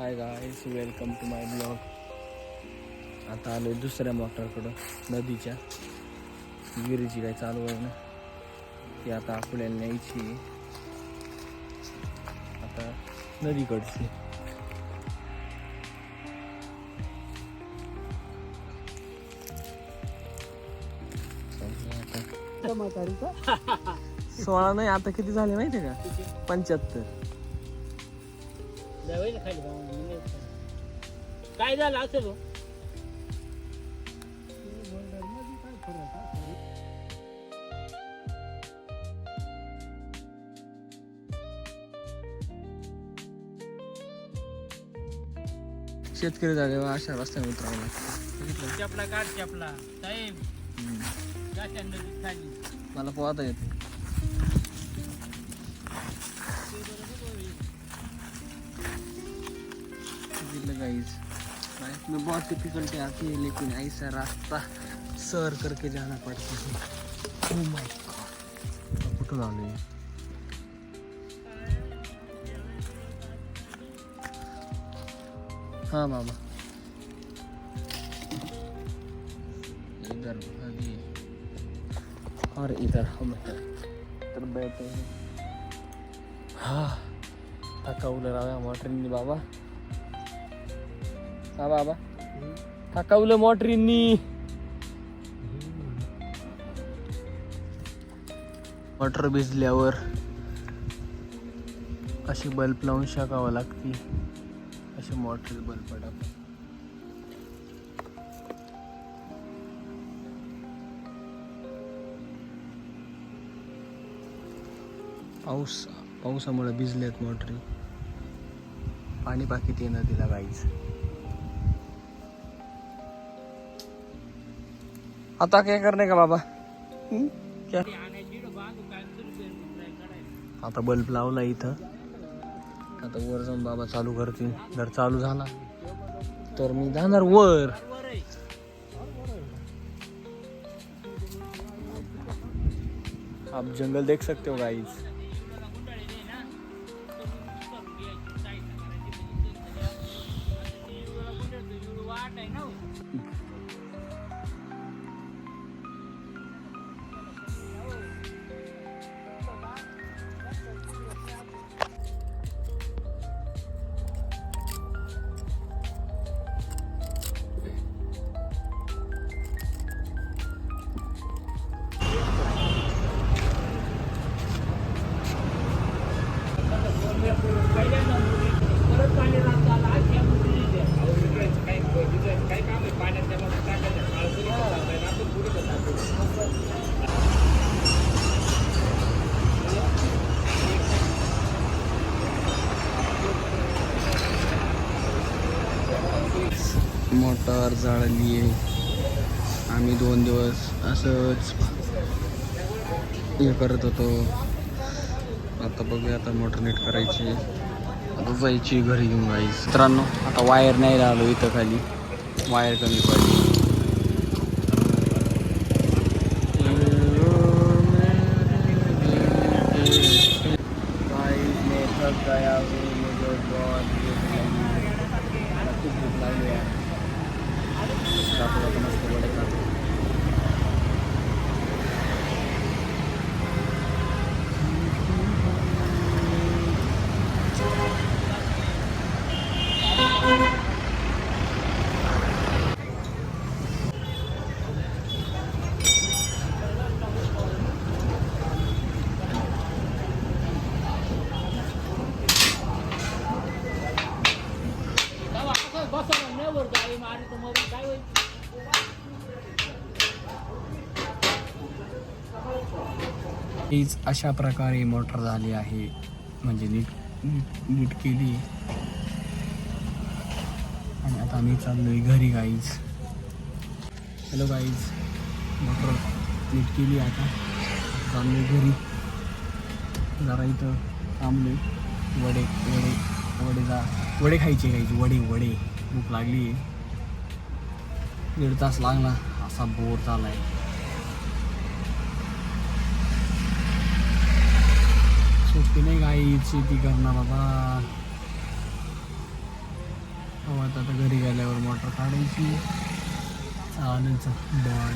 Hi guys welcome to my blog आता आलोय दुसऱ्या मोटरकडं नदीच्या. विहिरीची काय चालू आहे ना? ती आता आपल्याला न्यायची. आता नदीकडची. सोळा नाही आता किती झाले माहिती का? पंच्याहत्तर. जावई ना खाली जाऊन काय झालं असेल हो? शेतकरी झाले अशा रस्त्याने उतरावं लागतं बघितलं? चपला काढ चपला साहेब हम्म. गाठ्या नदीत खाली मला पोहता येते गाइस मैं बहुत डिफिकल्टी आती है लेकिन ऐसा रास्ता सर करके जाना पड़ता है। ओह माय गॉड कुठून आलोय हाँ बाबा इधर नदी है और इधर हम हैं तर बैठे हैं। हा थकावलं राव्या मोटरींनी बाबा। हा बाबा. थकावलं मोटरींनी. मोटर भिजल्यावर अशी बल्ब लावून शाकावं लागती. अशी मोटर बल्ब पडत पाऊस पावसामुळे भिजल्यात मोटरी. पाणी बाकी येणं तिला गाईचं आता काय करणे का बाबा? क्या? आता बल्ब लावला इथं. आता वर जाऊन बाबा चालू करतील. जर चालू झाला तर मी जाणार वर. आप जंगल देख सकते हो गाईज मोटार जाळली आहे आम्ही दोन दिवस असंच हे करत होतो. आता बघूया आता मोटर नीट करायची. आता जायची घरी घेऊन जायची मित्रांनो आता वायर नाही राहिलो इथं खाली. वायर कमी पडली. Guys, गया खूप भूक लागली आहे. তারপরে তোমার हीच अशा प्रकारे मोटर झाली आहे. म्हणजे नीट नीट नीट केली. आणि आता मी चाललोय घरी गाईज हॅलो गाईज मोटर नीट केली आता. चाललोय घरी. जरा इथं थांबलोय. वडे वडे वडे जा. वडे खायचे खायचे वडे वडे. भूक लागली आहे दीड तास लागला. असा बोर चालाय सोपी नाही गाई शेती करणार बाबा हो आता आता घरी गेल्यावर मोटर काढायची. चालेल बॉड